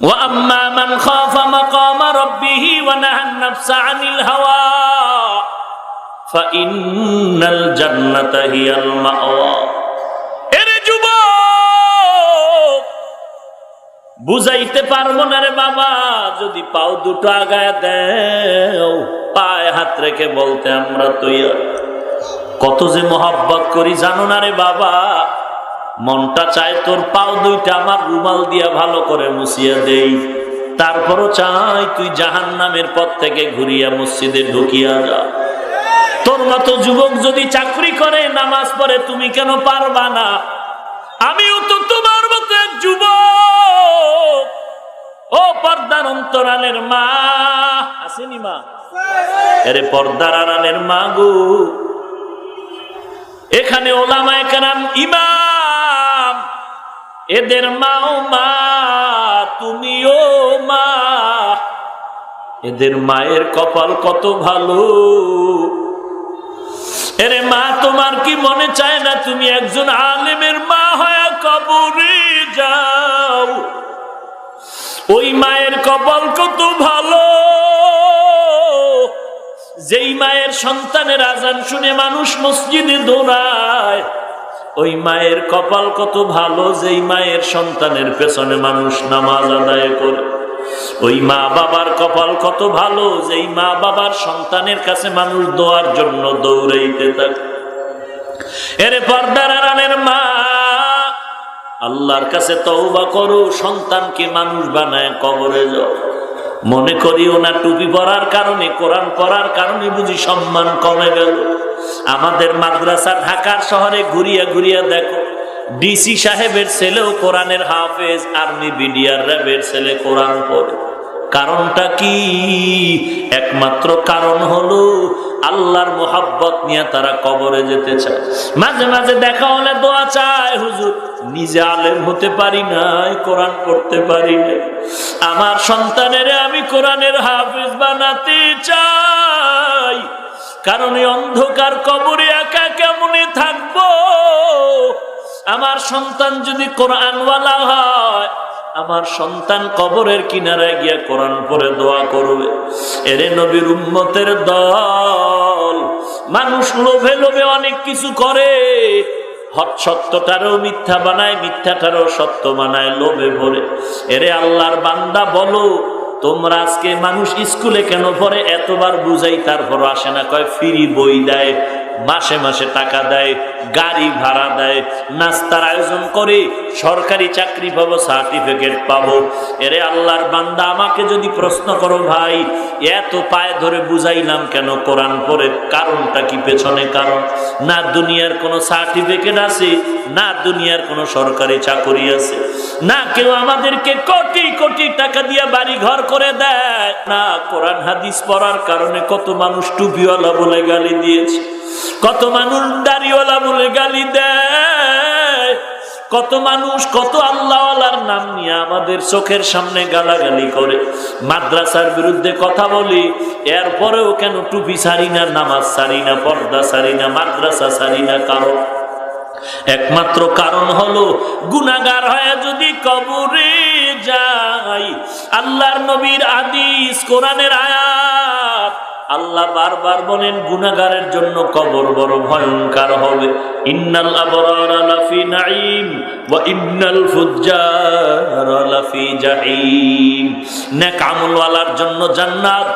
وأما من خاف مقام ربه ونهى النفس عن الهوى فإن الجنة هي المأوى এরে যুবক বুঝাইতে পারবো না রে বাবা যদি পাও দুটো আগায় দেও পায়ে হাত রেখে বলতে আমরা তৈরি কত যে মোহাব্বত করি জানো না রে বাবা মনটা চায় তোর পাও দুইটা আমার রুমাল দিয়া ভালো করে মুছিয়া দেই। তারপরও চাই তুই জাহান নামের পথ থেকে ঘুরিয়া মসজিদে ঢুকিয়া যা। তোর মতো যুবক যদি চাকরি করে, নামাজ পড়ে, তুমি কেন পারবা না? আমিও তো তোমার মতো এক যুবক। ও পর্দার অন্তরালের মা, আসেনি মা? আরে পর্দার আড়ালের মা গো। এখানে ওলামায় কেরাম ইমাম এদের মাও মা, তুমিও মা। এদের মায়ের কপাল কত ভালো। এরে মা তোমার কি মনে চায় না? তুমি একজন আলেমের মা হয়ে কবরে যাও। ওই মায়ের কপাল কত ভালো। যেই মায়ের সন্তানের আজান শুনে মানুষ মসজিদে দৌড়ায়। ওই মায়ের কপাল কত ভালো, যেই মায়ের সন্তানের পেছনে মানুষ নামাজ আদায় করে। ওই মা বাবার কপাল কত ভালো, যেই মা বাবার সন্তানের কাছে মানুষ দোয়ার জন্য দৌড়াইতে থাকে। এরে পর্দার আড়ালের মা, আল্লাহর কাছে তওবা করো, সন্তানকে মানুষ বানায় কবরে যাও। মনে করিও না, টুপি পরার কারণে, কোরআন পড়ার কারণে বুঝি সম্মান কমে গেল। আমাদের মাদ্রাসা ঢাকার শহরে ঘুরিয়া ঘুরিয়া দেখো, ডিসি সাহেবের ছেলেও কোরআনের হাফেজ, আর্মি বিডিআর র্যাবের ছেলে কোরআন পড়ে। কারণটা কি? একমাত্র কারণ হলো আল্লাহর মোহাব্বত নিয়ে তারা কবরে যেতে চায়। মাঝে মাঝে দেখা হলে দোয়া চায়, হুজুর, নিজে আলেম হতে পারি নাই, কোরআন পড়তে পারি না আমার সন্তানের আমি কোরআনের হাফিজ বানাতে চাই। কারণ অন্ধকার কবরে একা কেমনে থাকব? আমার সন্তান যদি কোরআনওয়ালা হয়, আমার সন্তান কবরের কিনারায় গিয়া কোরআন পরে দোয়া করবে। এরে নবীর উম্মতের দল, মানুষ লোভে লোভে অনেক কিছু করে। সত্যটারও মিথ্যা বানায়, মিথ্যাটারও সত্য বানায়, লোভে ভরে। এরে আল্লাহর বান্দা, বলো, তোমরা আজকে মানুষ স্কুলে কেন পড়ে? এতবার বুঝাই তারপর আসে না। কয়, ফিরি বই দেয়। মাসে মাসে টাকা দেয়, গাড়ি ভাড়া দেয়, নাস্তার আয়োজন করে, সরকারি চাকরি পাবো সার্টিফিকেট পাবো। এরে আল্লাহর বান্দা, আমাকে যদি প্রশ্ন করো ভাই, এত পায়ে ধরে বুঝাইলাম কেন? কোরআন পরে কারণটা কি, পেছনে কারণ? না দুনিয়ার কোনো সার্টিফিকেট আছে, না দুনিয়ার কোনো সরকারি চাকরি আছে। না কেউ আমাদেরকে কোটি কোটি টাকা দিয়ে বাড়ি ঘর করে দেয়। না, কোরআন হাদিস পড়ার কারণে কত মানুষ টুপিওয়ালা বলে গালি দিয়েছে। কত মানুষ দাড়িওয়ালা বলে গালি দেয়, কত মানুষ কত আল্লাহওয়ালার নাম নিয়ে আমাদের চোখের সামনে গালাগালি করে। মাদ্রাসার বিরুদ্ধে কথা বলি, এরপরেও কেন টুপি সারি না, নামাজ সারি না, পর্দা সারি না, মাদ্রাসা সারি না কারণ একমাত্র কারণ হলো গুনাগার হয়ে যদি কবরে যাই, আল্লাহর নবীর আদিস কোরআনের আয়াত আল্লাহ বারবার বলেন গুনাগারের জন্য কবর বড় ভয়ঙ্কর হবে। ইন্নাল লাফি নাঈম ওয়া ইন্নাল লাফি জাহিম নেক আমলওয়ালার জন্য জান্নাত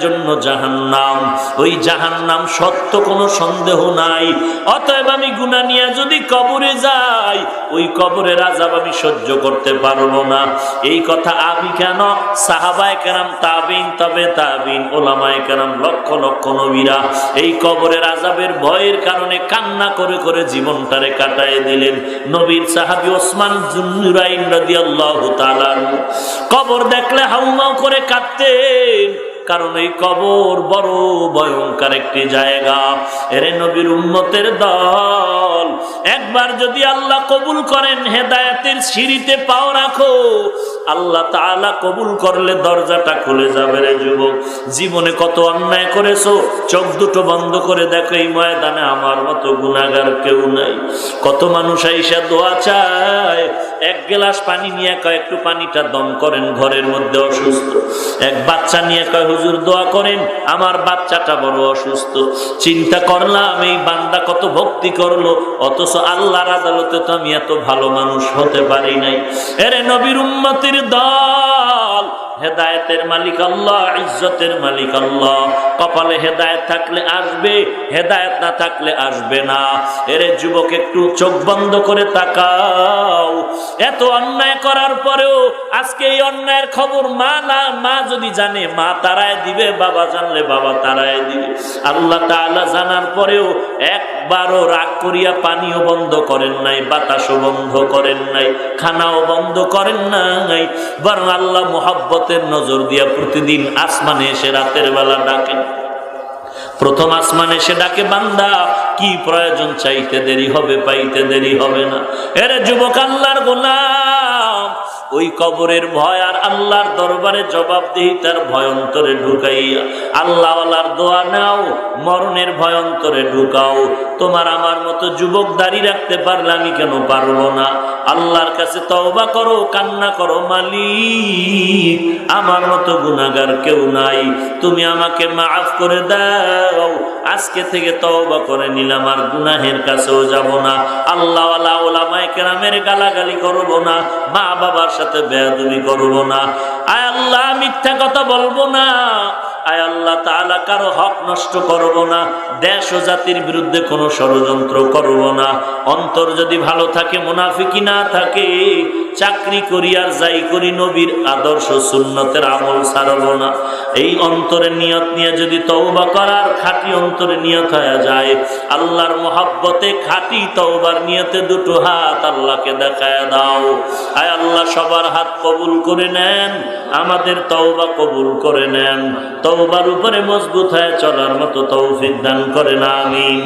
জন্য জাহান্নাম। ওই জাহান্নাম সত্য কোনো সন্দেহ নাই। অতএব আমি গুনাহ নিয়ে যদি কবরে যাই, ওই কবরের আযাব আমি সহ্য করতে পারব না। এই কথা আমি কেন? সাহাবায়ে কেরাম তাবিন, তবে তাবিন ওলামায়ে কেরাম লক্ষ লক্ষ নবীরা এই কবরের আজাবের ভয়ের কারণে কান্না করে করে জীবনটারে কাটায় দিলেন। নবীর সাহাবি ওসমান জুনুরাইন রাদিয়াল্লাহু তাআলা কবর দেখলে হাউমাউ করে কাঁদতেন। কারণ এই কবর বড় ভয়ঙ্কর একটি জায়গা। এরে নবীর উম্মতের দল, একবার যদি আল্লাহ কবুল করেন, হেদায়েতের সিঁড়িতে পাও রাখো। আল্লাহ তাআলা কবুল করলে দরজাটা খুলে যাবে রে যুবক। জীবনে কত অন্যায় করেছ, চোখ দুটো বন্ধ করে দেখো, এই ময়দানে আমার মতো গুণাগার কেউ নাই। কত মানুষ আইসা দোয়া চায়? এক গ্লাস পানি নিয়ে কয়, একটু পানিটা দম করেন, ঘরের মধ্যে অসুস্থ। এক বাচ্চা নিয়ে কয়, হুজুর, দোয়া করেন, আমার বাচ্চাটা বড় অসুস্থ। চিন্তা করলাম, এই বান্দা কত ভক্তি করল, অথচ আল্লাহর আদালতে তো আমি এত ভালো মানুষ হতে পারি নাই। এরে নবীর উম্মতির দল হেদায়েতের মালিক আল্লাহ, ইজ্জতের মালিক আল্লাহ। কপালে হেদায়েত থাকলে আসবে, হেদায়েত না থাকলে আসবে না। এরে যুবক, একটু চোখ বন্ধ করে তাকাও। এত অন্যায় করার পরেও আজকে এই অন্যায়ের খবর মা না, মা যদি জানে, মা তারায় দিবে, বাবা জানলে বাবা তারায় দিবে। আল্লাহ তাআলা জানার পরেও একবারও রাগ করিয়া পানিও বন্ধ করেন নাই, বাতাসও বন্ধ করেন নাই, খানাও বন্ধ করেন নাই, বরং আল্লাহ মোহাব্বতের নজর দিয়া প্রতিদিন আসমানে এসে রাতের বেলা ডাকে। প্রথম আসমানে এসে ডাকে, বান্দা, কি প্রয়োজন? চাইতে দেরি হবে, পাইতে দেরি হবে না। এরে যুবক, আল্লাহর গোলাম! ওই কবরের ভয় আর আল্লাহর দরবারে জবাবদিহি তার ভয়ন্তরে ঢুকাইয়া, আল্লাহওয়ালার দোয়া নাও, মরণের ভয়ন্তরে ঢুকাও। তোমার আমার মতো যুবক দাঁড়িয়ে রাখতে পারলে আমি কেন পারব না? আল্লাহর কাছে তওবা করো, কান্না করো, মালিক! আমার মতো গুনাগার কেউ নাই। তুমি আমাকে মাফ করে দাও। আজকে থেকে তওবা করে নিলাম, আর গুনাহের কাছেও যাব না। আল্লাহ ওলামায় কেরামের গালাগালি করব না মা বাবার সাথে বেয়াদবি করব না। আয় আল্লাহ, মিথ্যা কথা বলব না। আয় আল্লাহ তাআলা, কারও হক নষ্ট করব না। দেশ ও জাতির বিরুদ্ধে কোনো ষড়যন্ত্র করব না। অন্তর যদি ভালো থাকে মুনাফিকি না থাকে চাকরি করি আর যাই করি নবীর আদর্শ সুন্নতের আমল ছাড়ব না। এই অন্তরের নিয়ত নিয়ে যদি তওবা করার খাঁটি অন্তরে নিয়ত হয়ে যায়, আল্লাহর মোহাব্বতে খাঁটি তওবার নিয়তে দুটো হাত আল্লাহকে দেখায় দাও। আয় আল্লাহ, সবার হাত কবুল করে নেন, আমাদের তওবা কবুল করে নেন। তওবার উপরে মজবুত হয়ে চলার মতো তৌফিক দান করেন, আমিন।